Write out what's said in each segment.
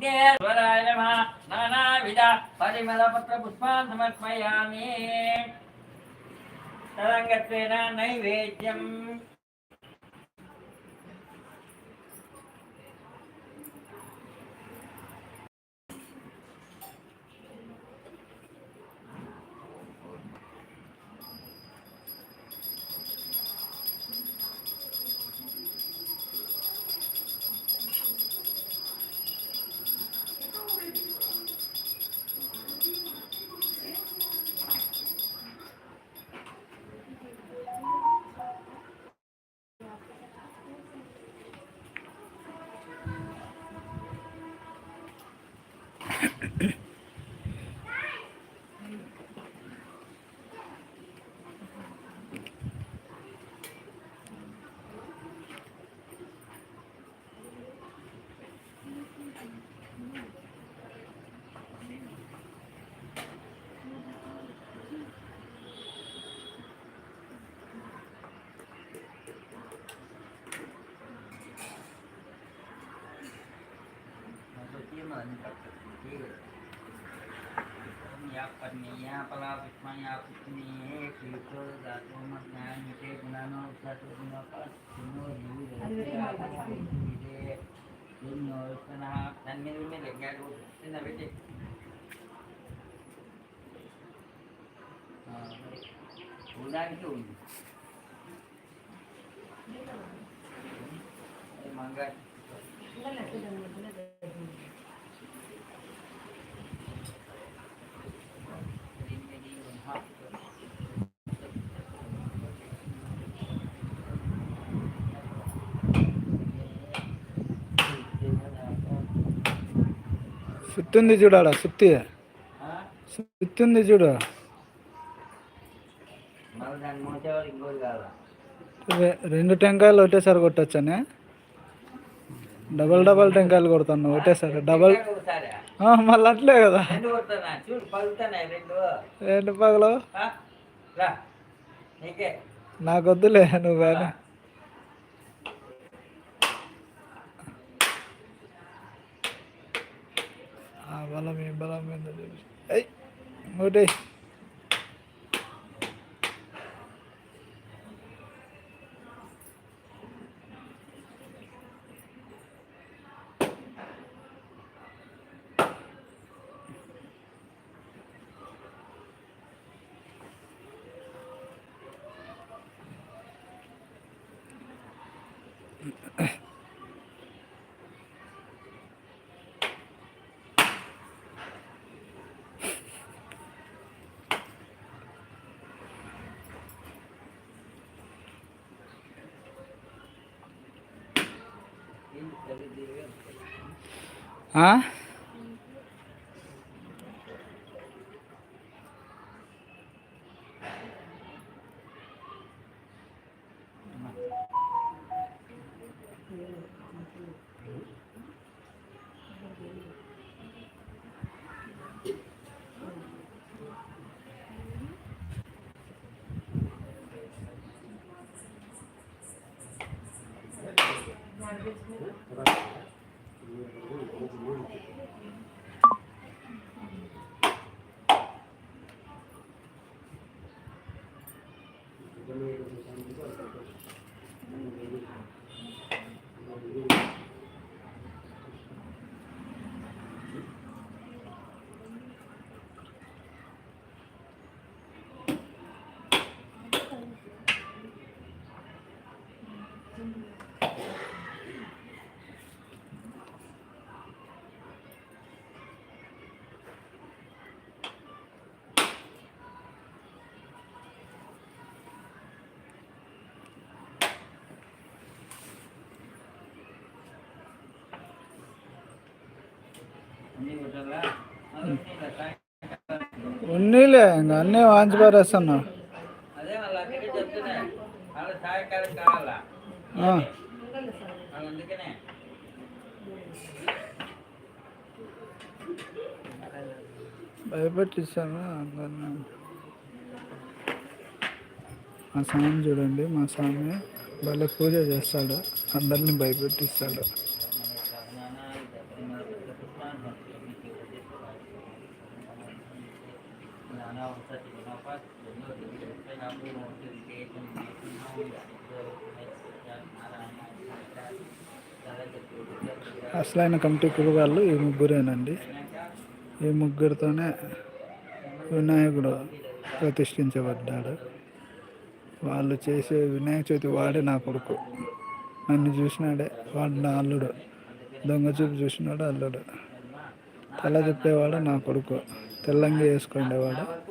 విఘ్నేశ్వరాయ నమ. నానావిధ పరిమళపత్ర పుష్పాన్ సమర్పయామి తరంగత్వేన నైవేద్యం. यहाँ पर आप इतना आप इतनी है। क्रिप्टो धातु मत न्याय मिटे गुनानो धातु गुना पर सुनो यू मिटे तुम नौरसना धन में में लग गया लोग से ना बेटे बोला क्यों मंगा సుత్తి. ఉంది చూడు. ఆడ సుత్తి సుత్తి ఉంది చూడు రెండు టెంకాయలు ఒకటేసారి కొట్టచ్చని? డబల్ డబల్ టెంకాయలు కొడతాను ఒకటేసారి డబల్ మళ్ళీ అట్లే కదా. రెండు పగలు? ఆ? రా. నీకే. నాకు వద్దులే నువ్వు కానీ ভালো মেয়ে ভালো মেয়ে এই ওটাই Ha? ఒకటి ఉన్నీలే, ఇంకా అన్నీ వాంచి వాళ్ళు వాళ్ళ. వాళ్ళు భయపెట్టిస్తాను అందరిని. మా స్వామి చూడండి మా స్వామి భలే పూజ చేస్తాడు అందరిని భయపెట్టిస్తాడు. అసలైన కమిటీ కురుగాళ్ళు ఈ ముగ్గురేనండి. ఈ ముగ్గురితోనే వినాయకుడు ప్రతిష్ఠించబడ్డాడు. వాళ్ళు చేసే వినాయక చవితి వాడే నా కొడుకు. నన్ను చూసినాడే. వాడు నా అల్లుడు. దొంగ చూపు చూసినాడు అల్లుడు. తల తిప్పేవాడు నా కొడుకు. తెల్లంగా వేసుకునేవాడు.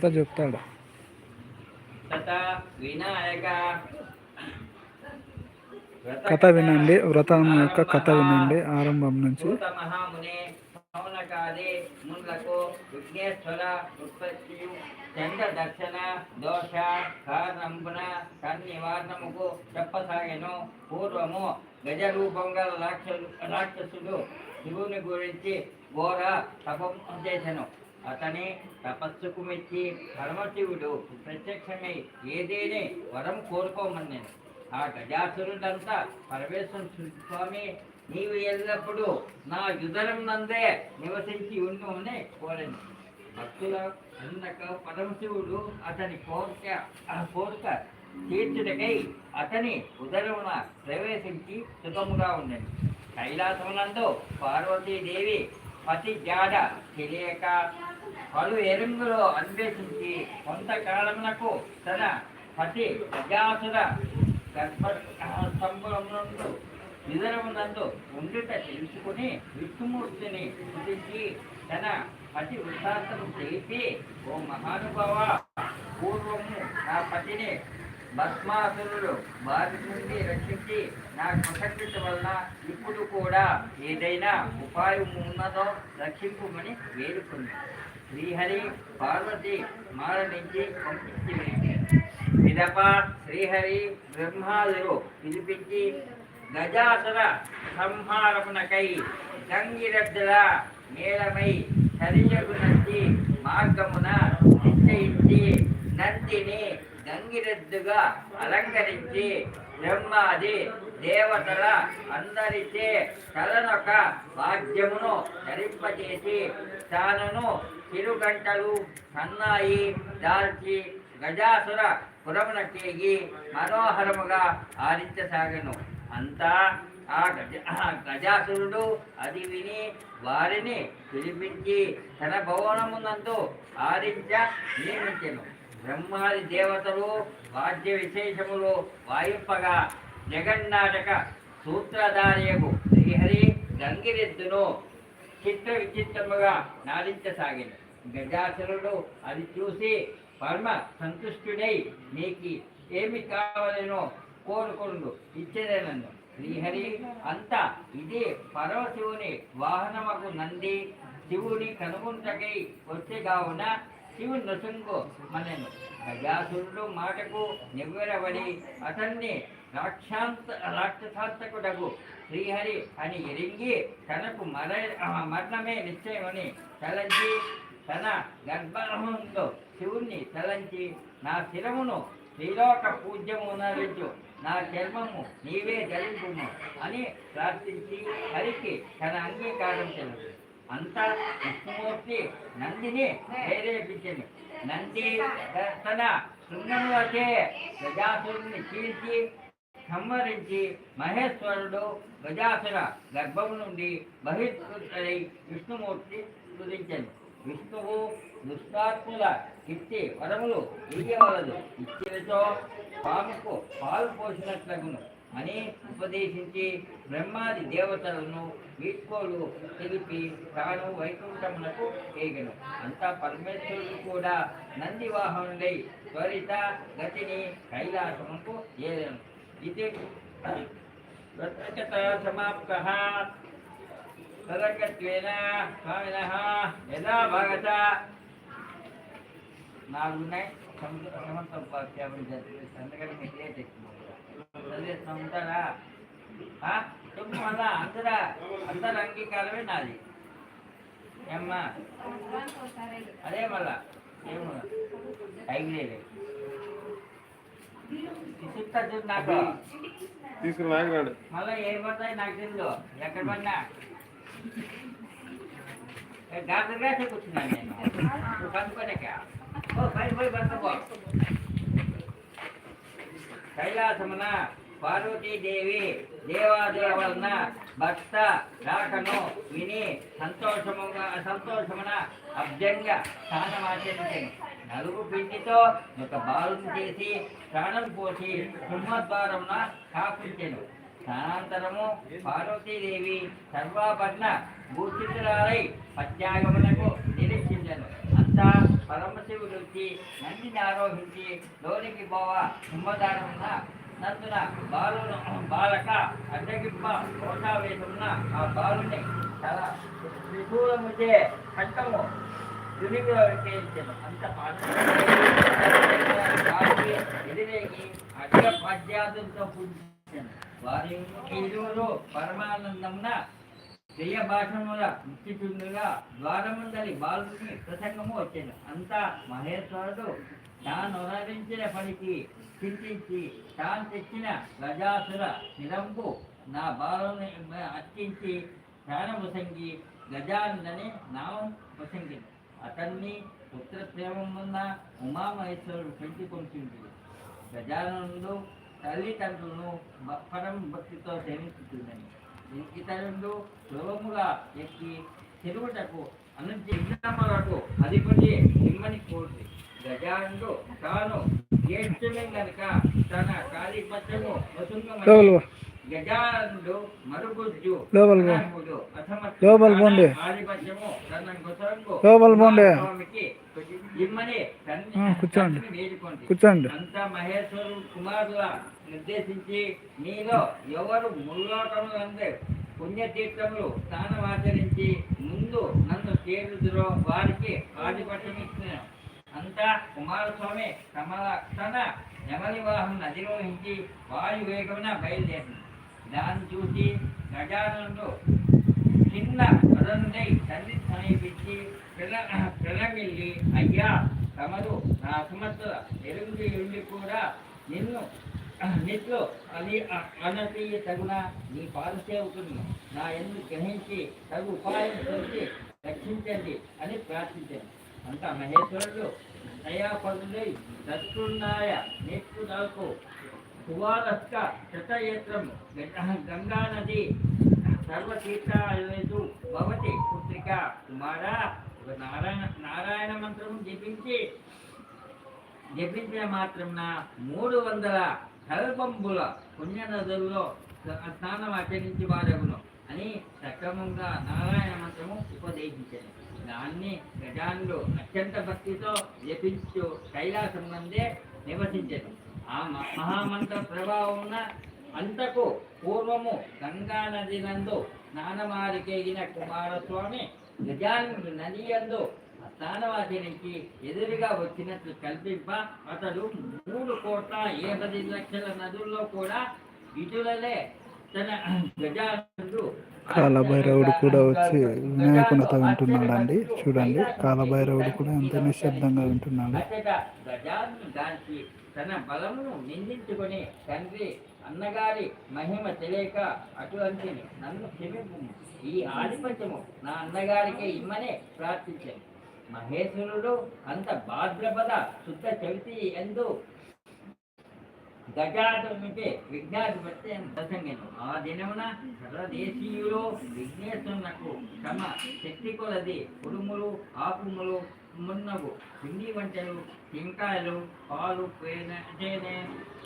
కథ చెప్తాడు. కథ వినండి వ్రతం యొక్క కథ వినండి ఆరంభం నుంచి. మునులకు విఘ్నేశ్వర ఉత్పత్తి దోష కారణంపున కన్నివారణముకు చెప్పసాగెను. పూర్వము గజరూపంగా రాక్షసు రాక్షసుడు శివుని గురించి ఘోర తపం చేసెను. అతని తపస్సుకు మెచ్చి పరమశివుడు ప్రత్యక్షమై ఏదేనే వరం కోరుకోమన్నాను. ఆ గజాసురుడంతా పరమేశ్వర స్వామి నీవు ఎల్లప్పుడూ నా యుదరం నందే నివసించి ఉండు అని భక్తుల అందక పరమశివుడు అతని కోరిక ఆ కోరిక తీర్చుటకై అతని ఉదరమున ప్రవేశించి సుఖముగా ఉండండి కైలాసమునందు పార్వతీదేవి పతి జాడ తెలియక పలు ఎరుంగులో అన్వేషించి కొంతకాలమునకు తన పతి ప్రజాసుర గర్భ స్తంభమునందు నిధనమునందు ఉండుట తెలుసుకుని విష్ణుమూర్తిని స్థుతించి తన పతి వృత్తాంతం తెలిపి ఓ మహానుభావ పూర్వము నా పతిని భస్మాసురుడు బాధ నుండి రక్షించి నా కృతజ్ఞత వలన ఇప్పుడు కూడా ఏదైనా ఉపాయం ఉన్నదో రక్షింపుమని వేడుకుంది. శ్రీహరి పార్వతి మారణించి పంపించి పిదప శ్రీహరి బ్రహ్మాదులు పిలిపించి గజాసుర సంహారమునకై గంగిరద్దుల నేలమై శరీరపు నంది మార్గమున నిశ్చయించి నందిని గంగిరెద్దుగా అలంకరించి బ్రహ్మాది దేవతల అందరిచే తలనొక వాద్యమును ధరింపజేసి తానను చిరుగంటలు సన్నాయి దాల్చి గజాసుర పురమున పురమునకేగి మనోహరముగా ఆరించసాగను అంతా ఆ గజ గజాసురుడు అది విని వారిని పిలిపించి తన భవనమునందు ఆరించ నియమించను బ్రహ్మాది దేవతలు వాద్య విశేషములు వాయింపగా జగన్నాటక సూత్రధారియకు శ్రీహరి గంగిరెద్దును చిత్ర విచిత్రముగా నాదించసాగింది గజాసురుడు అది చూసి పరమ సంతుష్టుడై నీకు ఏమి కావాలనో కోరుకుండు ఇచ్చేదేనన్ను శ్రీహరి అంతా ఇది పరమశివుని వాహనమకు నంది. శివుని కనుగొంటకై వచ్చే కావున శివుని నృసింగు మనను. గజాసురుడు మాటకు నివ్వెరబడి అతన్ని రాక్షాంత రాక్షసాంతకుడకు శ్రీహరి అని ఎరింగి తనకు మర మరణమే నిశ్చయమని తలంచి తన గర్భంతో శివుణ్ణి తలంచి నా శిరమును శ్రీలోక పూజ్యమునరించు నా చర్మము నీవే ధరించుము అని ప్రార్థించి హరికి తన అంగీకారం తెలుసు అంతా విష్ణుమూర్తి నందిని ప్రేరేపించింది. నంది తన శృంగంలోచే గజాసురుని చీల్చి సంహరించి మహేశ్వరుడు గజాసుర గర్భము నుండి బహిష్కృతుడై విష్ణుమూర్తి స్తుతించను విష్ణువు దుష్టాత్ముల కీర్తి వరములు ఇయ్యవలదు ఇచ్చినతో పాముకు పాలు పోసినట్లగును. అని ఉపదేశించి బ్రహ్మాది దేవతలను వీడ్కోలు తెలిపి తాను వైకుంఠమునకు ఏగను. అంతా పరమేశ్వరుడు కూడా నంది వాహనుడై త్వరిత గతిని కైలాసముకు ఏదను ఇది తత్రగత సమాప్తః తదగత్వేన స్వామినః యథా భగత నాలుగు ఉన్నాయి సముద్ర సమంతం పాఠ్యాలు సంతకం మీదే చదివేస్తా ఉంటారా మళ్ళా అందరా అందరు అంగీకారమే నాది ఏమ్మా అదే మళ్ళా ఏమో ఐదు తీసుకుని మళ్ళీ ఏ పడతాయి నాకు తెలియదు ఎక్కడ పడినా. డాక్టర్ గారి కూర్చున్నాను నేను. నువ్వు పనుకోలేక ఓ పై పోయి పనుకో కైలాసమున పార్వతీదేవి దేవాదేవులన భక్త రాకను విని సంతోషముగా సంతోషమున అభ్యంగ స్నానమాచరించను నలుగు పిండితో ఒక బాలుని చేసి ప్రాణం పోసి సింహద్వారమున కాపించెను స్థానాంతరము పార్వతీదేవి సర్వాభరణ భూషితురాలై పత్యాగమునకు నిరీక్షించను అంతా పరమశివుడు వచ్చి నందిని ఆరోహించి లోనికి పోవ సింహదారమున నందున బాలును బాలక అడ్డగిప్ప కోటావేశమున ఆ బాలుని చాలా త్రిశూలముచే కంఠము దునిలో చేయించను అంత పార్వతీ ఎదిరేగి అడ్డ పద్యాదులతో పూజించను వారి ఇరువురు పరమానందమున ప్రియ భాషముల ముఖ్యచుండుగా ద్వారముందలి బాలుని ప్రసంగము వచ్చాను అంతా మహేశ్వరుడు తాను ఉనరించిన పనికి చింతించి తాను తెచ్చిన గజాసుర నిరంబు నా బాలుని అర్చించి ప్రాణముసంగి గజానందని నామం ప్రసంగి అతన్ని పుత్ర ప్రేమమున్న ఉమామహేశ్వరుడు పెంచి పెంచుకొంటుంది గజానందు తల్లిదండ్రులను పరం భక్తితో సేవించుతుందని ఇతరులు సులభముగా ఎక్కి తిరుగుటకు అనంతి అధిపతి నిమ్మని కోరింది గజానుడు తాను ఏడ్చమే గనుక తన కాళీ పచ్చము వసుంగ లోపల పో. అనాథుడు, అసమర్థుడు, లోపల పోండి. కూర్చోండి. కూర్చోండి అంత మహేశ్వరు కుమారుల నిర్దేశించి మీలో ఎవరు ముల్లోకములందరూ పుణ్యతీర్థములు స్నానం ఆచరించి ముందు నన్ను చేరుదురో వారికి ఆధిపత్యం ఇస్తున్నాను అంతా కుమారస్వామి కమల తన యమనివాహం అధిరోహించి వాయు వేగమున బయలుదేరింది దాన్ని చూసి గజానందు చిన్న పదండై తల్లి సమీపించి పిల్ల పిల్లమిల్లి అయ్యా తమరు నా సుమత్తుల ఎరుగుడి ఉండి కూడా నిన్ను నిట్లు అది అనతీయ తగున నీ పాదసేవకుని నా ఎందుకు గ్రహించి తగు ఉపాయం దొరికి రక్షించండి అని ప్రార్థించాను. అంత మహేశ్వరుడు దయాపరుడై దత్తున్నాయ నాకు సువాలస్క శతయేత్రం గంగా నది సర్వతీర్థాలు భవతి పుత్రిక. కుమారా నారాయణ నారాయణ మంత్రం జపించి జపించిన మాత్రం మూడు వందల కల్పంబుల పుణ్యనదుల్లో స్నానం ఆచరించి వారగును అని సక్రమంగా నారాయణ మంత్రము ఉపదేశించాను దాన్ని గజానుడు అత్యంత భక్తితో జపించు కైలాసం నందే నివసించాను ఆ మ- మహామంత్ర ప్రభావం అంతకు పూర్వము గంగా నది నందు స్నానమారికేగిన కుమారస్వామి గజానుడు నది యందు స్నానవాచరించి ఎదురుగా వచ్చినట్లు కల్పింప అతడు మూడు కోట్ల ఏపది లక్షల నదుల్లో కూడా ఇటులలే తన గజానుడు కాలభైరవుడు కూడా వచ్చి వినాయకునితో వింటున్నాడండి. చూడండి కాలభైరవుడు కూడా ఎంత నిశ్శబ్దంగా వింటున్నాడు. తన బలమును నిందించుకొని తండ్రి అన్నగారి మహిమ తెలియక అటువంటి నన్ను క్షమింపు ఈ ఆధిపత్యము నా అన్నగారికి ఇమ్మనే ప్రార్థించాను. మహేశ్వరుడు అంత భాద్రపద శుద్ధ చవితి ఎందు గజాదునికి విఘ్నాధిపత్య ప్రసంగను ఆ దినమున సర్వదేశీయులు విఘ్నేశ్వరునకు తమ శక్తి కొలది. ఉడుములు ఆకుములు మున్నగు పిండి వంటలు టెంకాయలు పాలు తేనె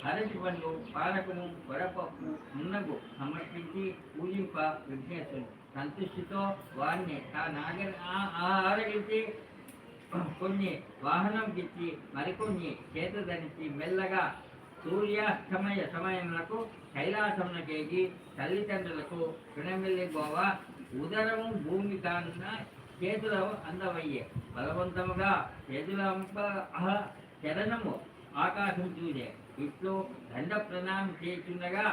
అరటి పండ్లు పానకము వడపప్పు మున్నగు సమర్పించి పూజింప విఘ్నేశ్వరుడు. సంతృష్టితో వారిని ఆ నాగ ఆ- ఆరగించి కొన్ని వాహనం ఇచ్చి మరికొన్ని చేత ధరించి మెల్లగా సూర్యాస్తమయ సమయములకు కైలాసమునకేగి తల్లిదండ్రులకు పిణమిల్లి గోవ ఉదరము భూమి కానున్న చేతుల అందవయ్యే. బలవంతముగా చేతుల చరణము ఆకాశం చూసే ఇట్లు దండ ప్రణామం చేస్తుండగా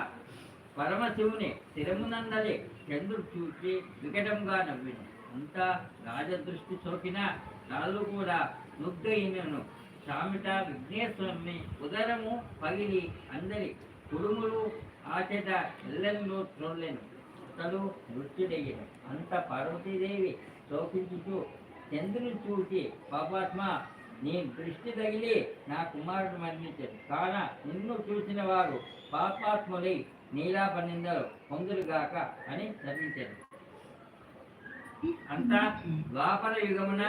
పరమశివుని స్థిరమునందలి చంద్రుడు చూసి వికటంగా నవ్విను. అంతా రాజదృష్టి సోకిన నాళ్ళు కూడా దుగ్గయినను సామిట విఘ్నేశ్వరుని ఉదరము పగిలి అందరి కుడుములు ఆచట ఎల్లెన్నో త్రోళ్ళెను అతడు మృత్యుడయ్యను అంత పార్వతీదేవి శోకించుచు చంద్రుని చూసి పాపాత్మ నీ దృష్టి తగిలి నా కుమారుడు మరణించాడు. కాన నిన్ను చూసిన వారు పాపాత్ములై నీలా పన్నిందరు పొందులుగాక అని శపించారు అంతా ద్వాపర యుగమున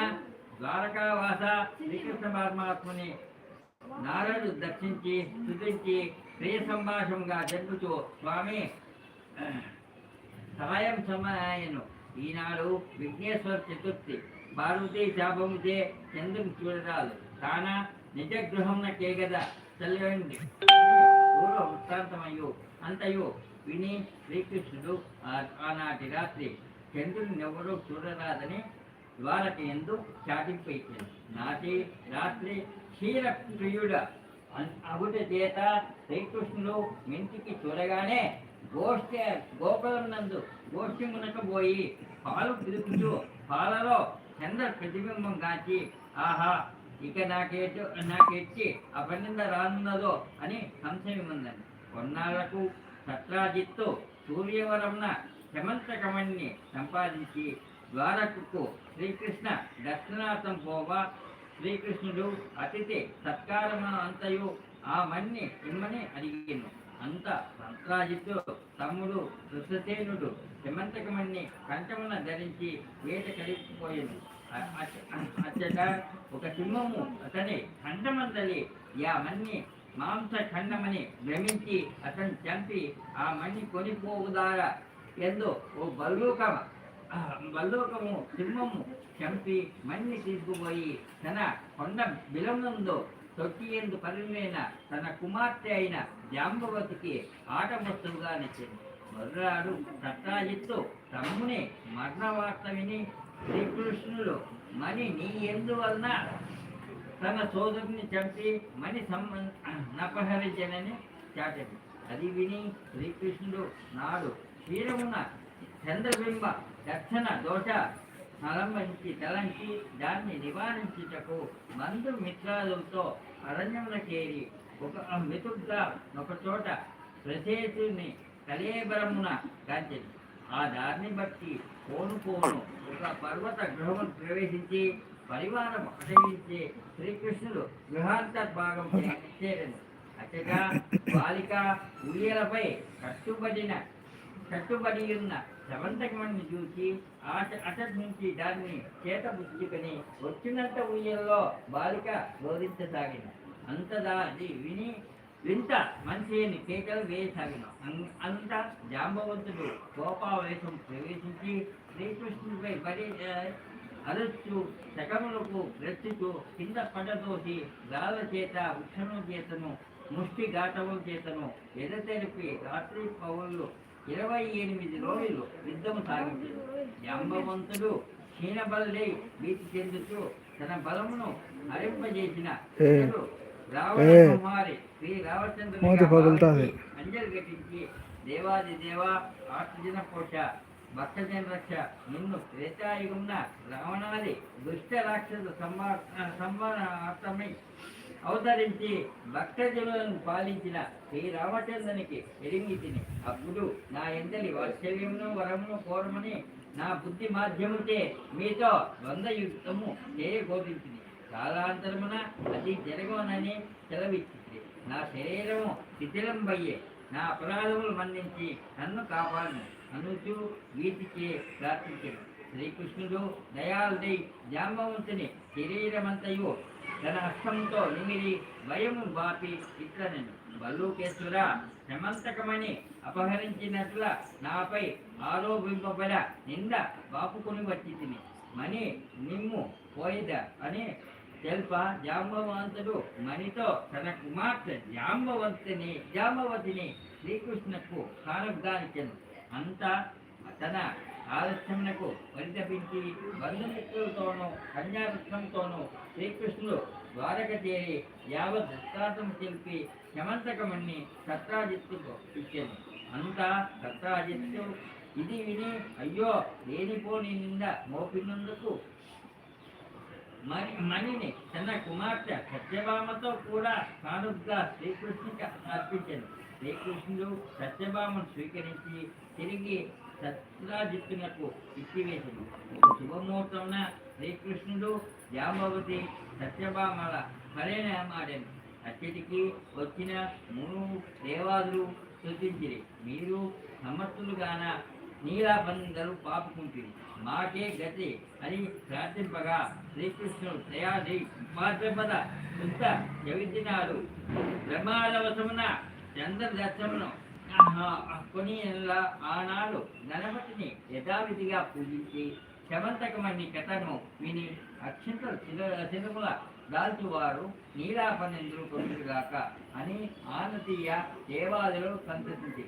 ద్వారకావాస శ్రీకృష్ణ పరమాత్మని నారదు దర్శించి స్థుతించి ప్రియ సంభాషంగా జరుపుతూ స్వామి సహాయం సమయాయను. ఈనాడు విఘ్నేశ్వర చతుర్థి. పార్వతీ శాపముచే చంద్రుని చూడరాదు. కాన నిజ గృహంన కేగద చల్లండి. పూర్వ వృత్తాంతమయ్యు అంతయు విని శ్రీకృష్ణుడు ఆనాటి రాత్రి చంద్రుని ఎవరూ చూడరాదని ద్వారక ఎందు చాటింపు నాటి రాత్రి క్షీర ప్రియుడ అగుట చేత శ్రీకృష్ణుడు మింటికి చూడగానే గోష్ఠి గోపురం నందు గోష్ఠి మునకపోయి పాలు పిలుపుతూ పాలలో చంద్ర ప్రతిబింబం కాచి ఆహా ఇక నాకేటు నాకెచ్చి అపనింద రానున్నదో అని సంశయముందని కొన్నాళ్ళకు సత్రాజిత్తు సూర్యవరంన శమంతకమణ్ణి సంపాదించి ద్వారకుకు శ్రీకృష్ణ దర్శనార్థం పోగా శ్రీకృష్ణుడు అతిథి సత్కారము అంతయు ఆ మన్ని ఇమ్మని అడిగిను. అంత సంత్రాజిత్తు తమ్ముడు కృష్ణసేనుడు శమంతకమణ్ణి కంఠమున ధరించి వేట కలిసిపోయాను అచ్చట ఒక సింహము అతని ఖండమందలి యా మన్ని మాంస ఖండమని భ్రమించి అతను చంపి ఆ మణి కొనిపోవుదారా. ఎందు ఓ బలూకమ ఆ సింహము చంపి మన్ని తీసుకుపోయి తన కొండ బిలముందు తొట్టి ఎందు పరిమైన తన కుమార్తె అయిన జాంబవతికి ఆట వస్తువుగా నిచ్చింది. మర్రాడు సత్తాజిత్తు తమ్ముని మరణవార్త విని శ్రీకృష్ణుడు మణి నీ ఎందువలన తన సోదరుని చంపి మణి సంబంధ నపహరించనని చాటది. అది విని శ్రీకృష్ణుడు నాడు క్షీరమున చంద్రబింబ దక్షిణ దోష తలంబించి తలంచి దాన్ని నివారించుటకు బంధు మిత్రాదులతో అరణ్యంలో చేరి ఒక మితుగ్గా ఒకచోట ప్రసేతుని కలేబరమున కాంచెను ఆ దారిని బట్టి పోను పోను ఒక పర్వత గృహము ప్రవేశించి పరివారం అటవించి శ్రీకృష్ణుడు గృహాంతర్భాగం భాగం చేరను. అచ్చగా బాలిక ఉయ్యలపై కట్టుబడిన కట్టుబడి ఉన్న శవంతకమణ్ణి చూసి ఆట అటటి నుంచి దాన్ని చేత పుచ్చుకొని వచ్చినంత ఉయ్యల్లో బాలిక బోధించసాగిన. అంతదా అది విని వింత మంచిని కేకలు వేయసాగిన. అంత జాంబవంతుడు కోపావేశం ప్రవేశించి శ్రీకృష్ణుడిపై పడి అరుస్తూ శకములకు రెచ్చుతూ కింద పడదోసి గాల చేత వృక్షము చేతను ముష్టి ఘాటవం చేతను ఎదతెరిపి రాత్రి పౌరులు ఇరవై ఎనిమిది రోజులు యుద్ధము సాగించారు జాంబవంతుడు క్షీణబలై భీతి చెందుతూ తన బలమును హరింపజేసిన ఏ. ఇతడు రావణ ఏ. కుమారి శ్రీ. భావించి అంజలి ఘటించి దేవాది దేవ ఆత్మజన పోష భక్తజన రక్ష నిన్ను త్రేతాయుగంన రావణాది దుష్ట రాక్షస సంవా సంవానార్థమై అవతరించి భక్తజనులను పాలించిన శ్రీ రామచంద్రునికి ఎరింగి తిని అప్పుడు నా ఎందలి వాత్సల్యమును వరమును కోరమని నా బుద్ధి మాధ్యముతే మీతో ద్వంద్వ యుద్ధము చేయబోధించింది కాలాంతరమున అది జరగవనని సెలవిచ్చింది నా శరీరము శిథిలంబయ్యే నా అపరాధములు మన్నించి నన్ను కాపాడను. అనుచు వీటికి ప్రార్థించాడు శ్రీకృష్ణుడు దయాళుడై జాంబవంతుని శరీరమంతయు తన హస్తంతో నిమిరి భయము బాపి ఇట్లనెను బల్లూకేశ్వర సమంతకమని అపహరించినట్ల నాపై ఆరోపింపబడ నింద బాపుకొని వచ్చి తిని మణి నిమ్ము పోయిద అని తెల్ప జాంబవంతుడు మణితో తన కుమార్తె జాంబవంతుని జాంబవతిని శ్రీకృష్ణకు కానుగ్గానిచ్చెను అంతా తన ఆలస్యమునకు పరితపించి బంధుమిత్రులతోనూ కన్యాపుత్రంతోనూ శ్రీకృష్ణుడు ద్వారక చేరి యావత్ వృత్తాంతం తెలిపి శమంతకమణ్ణి సత్రాజిత్తుకు ఇచ్చాను. అంతా సత్రాజిత్తు ఇది విని అయ్యో లేనిపోని నింద మోపినందుకు మణిని తన కుమార్తె సత్యభామతో కూడా కానుగ్గా శ్రీకృష్ణుకి అర్పించాను. శ్రీకృష్ణుడు సత్యభామను స్వీకరించి తిరిగి చక్కగా చెప్పినట్టు ఇచ్చివేసింది శుభముహూర్తమున శ్రీకృష్ణుడు జాంబవతి సత్యభామల పరిణామాడను అచ్చటికి వచ్చిన మును దేవాదులు స్తుతించిరి మీరు సమర్థులుగాన నీలాబందరు పాపుకుంటుంది మాకే గతి అని ప్రార్థింపగా శ్రీకృష్ణుడు తయారీ ఉపాధ్యపద శుద్ధ చవిదినాడు బ్రహ్మాలవసమున చంద్రదర్శమును కొని ఆనాడు గణపతిని యథావిధిగా పూజించి శమంతకమని కథను విని అక్షంతలు సినుముల దాల్చువారు నీలాపనిందులు కొట్టుగాక అని ఆనతీయ దేవాదులు సంతతించి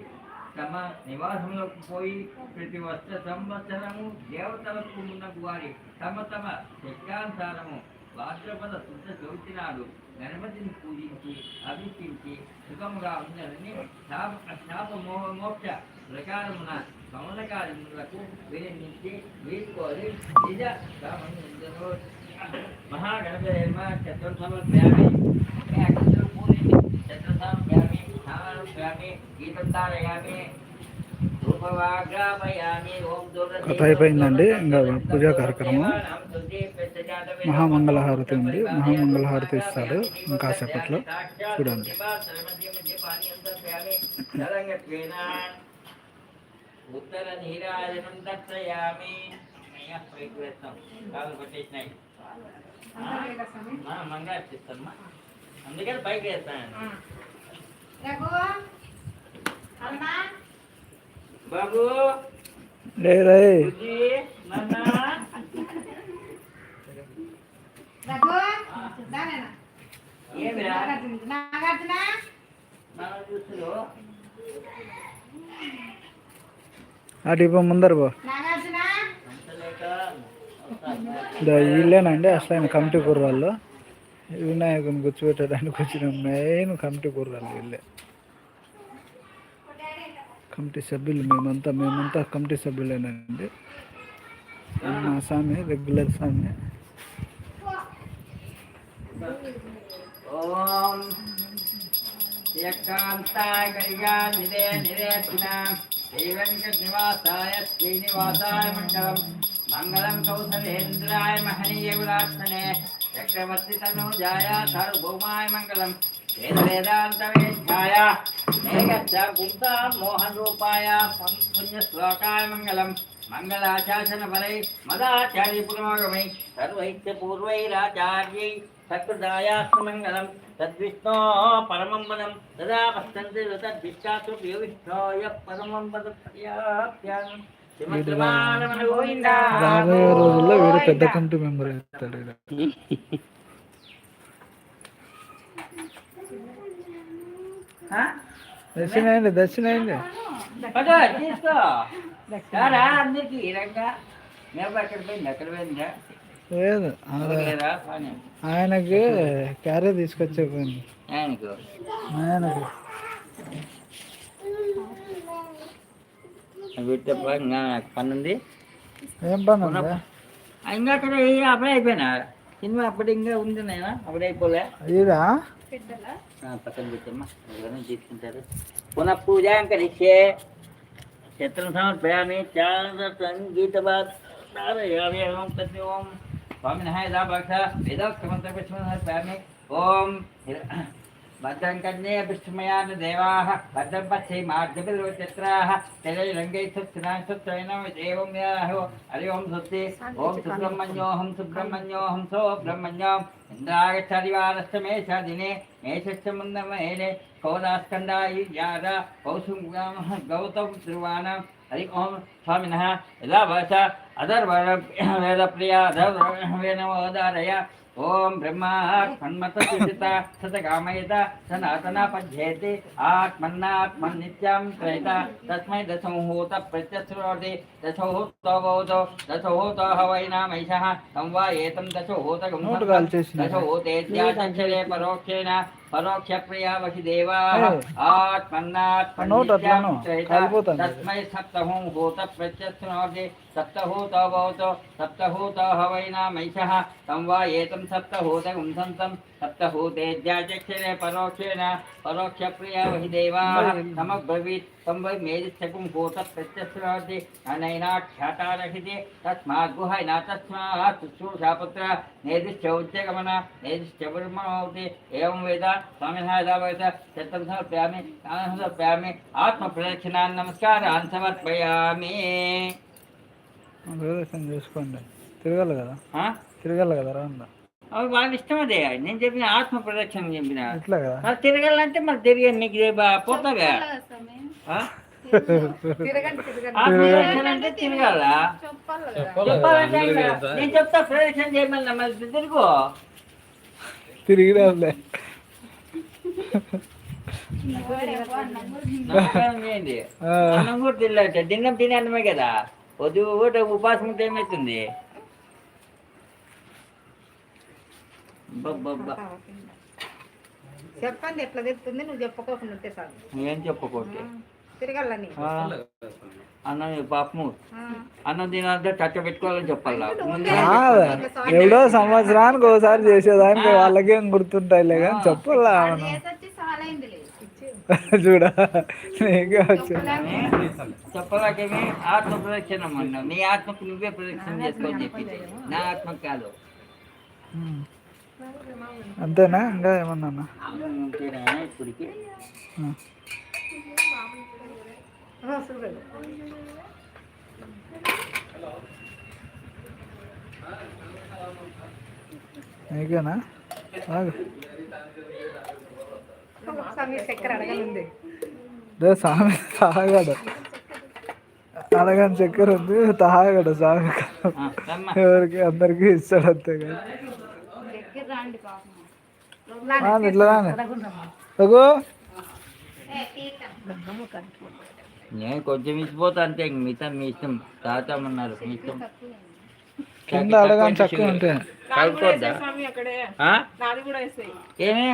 తమ నివాసంలోకి పోయి ప్రతి వర్ష సంవత్సరము దేవతలకు ఉన్న వారి తమ తమ శక్తానుసారము భాద్రపద శుద్ధ చవితి నాడు గణపతిని పూజించి అభిషించి సుఖముగా ఉండాలని శాప మోహ మోక్ష ప్రకారమున కమలకార్యములకు విరమించి వీడుకోవాలి నిజ కామను మహాగణపతి చతుర్థమధ్యామి అక్షరం పూరింది చతుర్థమధ్యామి నామధ్యామి కథ అయిపోయిందండి. ఇంకా పూజా కార్యక్రమం. మహామంగళహారతి ఉంది. మహామంగళహారతి ఇస్తాడు. ఇంకాసేపట్లో చూడండి. ఉత్తర నీరాజనం దర్శయామి కాలు పట్టేసినాయి అందుకని పైకి వేస్తాను బాబు. రే రే. బుజ్జి నాన్న. ఏమిరా? నాగార్జున. అటు ఇవ్వ ముందర పో. వీళ్ళేనండి అసలైన కమిటీ కుర్రాళ్ళు వినాయకుని కూర్చోబెట్టడానికి వచ్చిన మెయిన్ కమిటీ కుర్రాళ్ళు వీళ్ళే. కమిటీ సభ్యులు మేమంతా మేమంతా కమిటీ సభ్యులేనండి మా స్వామి రెగ్యులర్ స్వామి ఓం ఏకాంతాయ కళ్యా నిరే నిరేత్న శ్రీవెంకట నివాసాయ శ్రీనివాసాయ మంగళం మంగళం కౌసలేంద్రాయ మహనీయ విలాసనే శ్లోకాయ మంగళం మంగళాశాసన ఫలై మదాచార్య పురమాగమై సర్వైత్య పూర్వైరాచార్యై సకృదాయాస్తు మంగళం తద్విష్ణో పరమం పదం తదా పశ్చంతి తద్విష్టాతు విష్ణోయ పరమం పదం పర్యాప్యాన్ శ్రీమద్రమాణమన గోవింద రాబోయే రోజుల్లో వీడు పెద్ద కమిటీ మెంబర్ అవుతాడు ఈడ. ఆ? దర్శనం అయింది దర్శనం అయింది అందరికి. లేదు ఆయనకి క్యారీ తీసుకొచ్చే పోయింది ఆయనకు. ఆయనకి పెట్టప్ప ఇంకా నాకు పని ఉంది ఏం పని ఇంకా అక్కడ అప్పుడే అయిపోయినా. సినిమా అప్పుడు ఇంకా ఉంది నేను అప్పుడే అయిపోలే. ఇదా పక్కన పెట్టమ్మా. ఎవరైనా తీసుకుంటారు. పునః పూజాంకరిష్యే చిత్రం సమర్పయామి చాలా సంగీతవాద్ ధారయామి ఓం తస్మి ఓం. స్వామినः యదా భక్త వేదోక్తమంత్రపుష్పం సమర్పయామి. ఓం. भद्रं कन्ये विस्मयान् देवाः भद्रं पश्यै मार्गभिर्वचित्राः तिरैरङ्गैस्तुनांशुत्रयणम् एवं याहो। हरि ओं सुस्ति ॐ सुब्रह्मण्योऽहं सुब्रह्मण्योऽहं सो ब्रह्मण्योम् इन्द्रागच्छदिवारश्च मेषदिने मेषश्च मुन्दमेले कौदास्कन्दायि यादा कौसुगामः गौतम ध्रुवाणां। हरि ओं स्वामिनः। यदा भवता अधर्वण वेदप्रिया ॐ ब्रह्मात्मन्मतसुचिता सत कामयता आत्मन्नात्मन्नित्यं त्रयता तस्मै दशोहूत प्रत्यश्रोति दशोहूतो भवतो तं वा एतं परोक्षेण परोक्षप्रिया आत्मन्नात्मन्नित्यं तस्मै प्रत्यश्रोति तं वा एतं సంవాయేతం సప్తహూతగం సంతం సప్తహూతేద్యాచక్షరే పరోక్షేణ పరోక్ష ప్రియ వహి దేవా సమబ్రవీత్ తం వై మేదిశ్చకుం భూత ప్రత్యశ్రోతి అనైనాఖ్యాతారహితే తస్మాత్ గుహైన తస్మాత్ శుశ్రూషాపుత్ర నేదిశ్చ ఉచ్యగమన నేదిశ్చ బ్రహ్మణోతి ఏం వేద స్వామినాథావేత చత్రం సమర్పయామి ప్రదర్శన చేసుకోండి। తిరగాలి కదా? తిరగాలి కదా రాండా? అవి వాళ్ళ ఇష్టం అదే నేను చెప్పిన ఆత్మ ప్రదక్షిణ చెప్పిన ఇట్లా కదా మరి తిరగాలంటే మరి తిరిగి నీకు పోతాగా ఆ? ఆత్మ ప్రదక్షిణ అంటే తిరగాల చెప్పాలంటే ఇంకా నేను చెప్తా ప్రదక్షిణ చేయమన్నా తిరుగు చేయండి అన్నం కూడా తినలేట దిన్నం తినే అన్నమే కదా పొద్దు కూడా ఉపాసం ఉంటే ఏమవుతుంది చెప్పండి ఎట్లా తెస్తుంది నువ్వు చెప్పుకోకుండా ఉంటే చాలు. నువ్వేం చెప్పుకోటి తిరగలని అన్నం పాపము. అన్నం తినాలంటే చచ్చ పెట్టుకోవాలని చెప్పాలా. ఎవడో సంవత్సరానికి ఒకసారి చేసేదానికి వాళ్ళకేం గుర్తుంటాయిలే కానీ చెప్పాలా చూడ నీకే వచ్చు. చెప్పలాకేమి? ఆత్మ ప్రదక్షిణం అన్నావు. నీ ఆత్మకు నువ్వే ప్రదక్షిణ చేసుకోని చెప్పింది నా ఆత్మకు కాదు. అంతేనా? ఇంకా ఏమన్నా ఇప్పటికి నీకేనా? రే స్వామి తాగాడు. అడగని చక్కెర ఉంది తాగాడు స్వామి. ఎవరికి? అందరికి ఇస్తాడు అంతే కదా ఇట్లా రాని రఘు నేను కొంచెం ఇచ్చిపోతా అంతే ఇంక మిగతా మీ ఇష్టం. తాతామన్నారు మీ ఇష్టం. కింద అడగని చక్కగా ఉంటే. కలుపుకోద్దా ఏమి?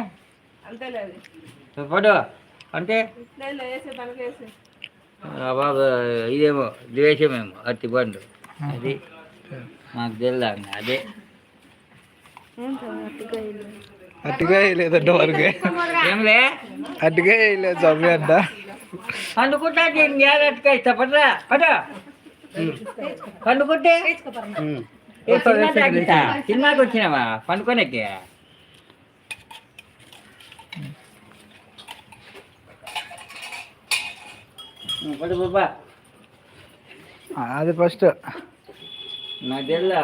ఫోటో. అంటే? బాబా ఇదేమో ద్వేషమేమో అట్టి పండు. అది. మాకు తెలుదా అదే. అట్టిగా వేయలేదంట వరకే అట్టిగా వేయలేదు స్వామి అంట పండుకుంటా అట్టుగా ఇస్తా పడరా పడ పండుకుంటే? సినిమాకి వచ్చినావా? పండుకోనకి? అది ఫస్ట్ నాకు తెలుదా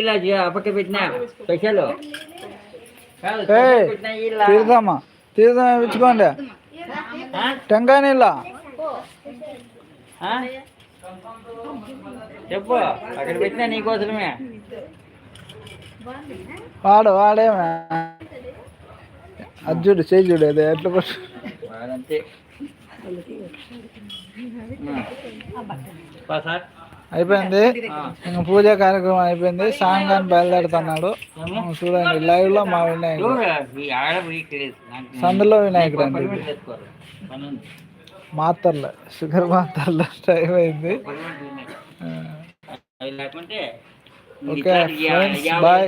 ಇಲ್ಲ జీ, అప్పకి పెట్టినా స్పెషల్ కాదు ఏయ్, స్పెషల్ పెట్టినా ಇಲ್ಲ తీర్థమ్మా తీర్థం ఇచ్చుకోండి ఆ? టెంకాయ నీళ్ళ ఆ? చెప్పు అక్కడ పెట్టినా నీకోసమే వాడు వాడేమే అర్జుడు చేయి చూడు అది ఎట్లా కొట్టు వాడంతే పా సార్ అయిపోయింది. ఇంక పూజ కార్యక్రమం అయిపోయింది. సాంగ్ అని బయలుదేరుతున్నాడు? చూడండి లైవ్లో మా వినాయకుడు సందులో వినాయకుడు అండి. మాత్రలు షుగర్ మాత్రలు టైం అయింది. Okay, friends, bye.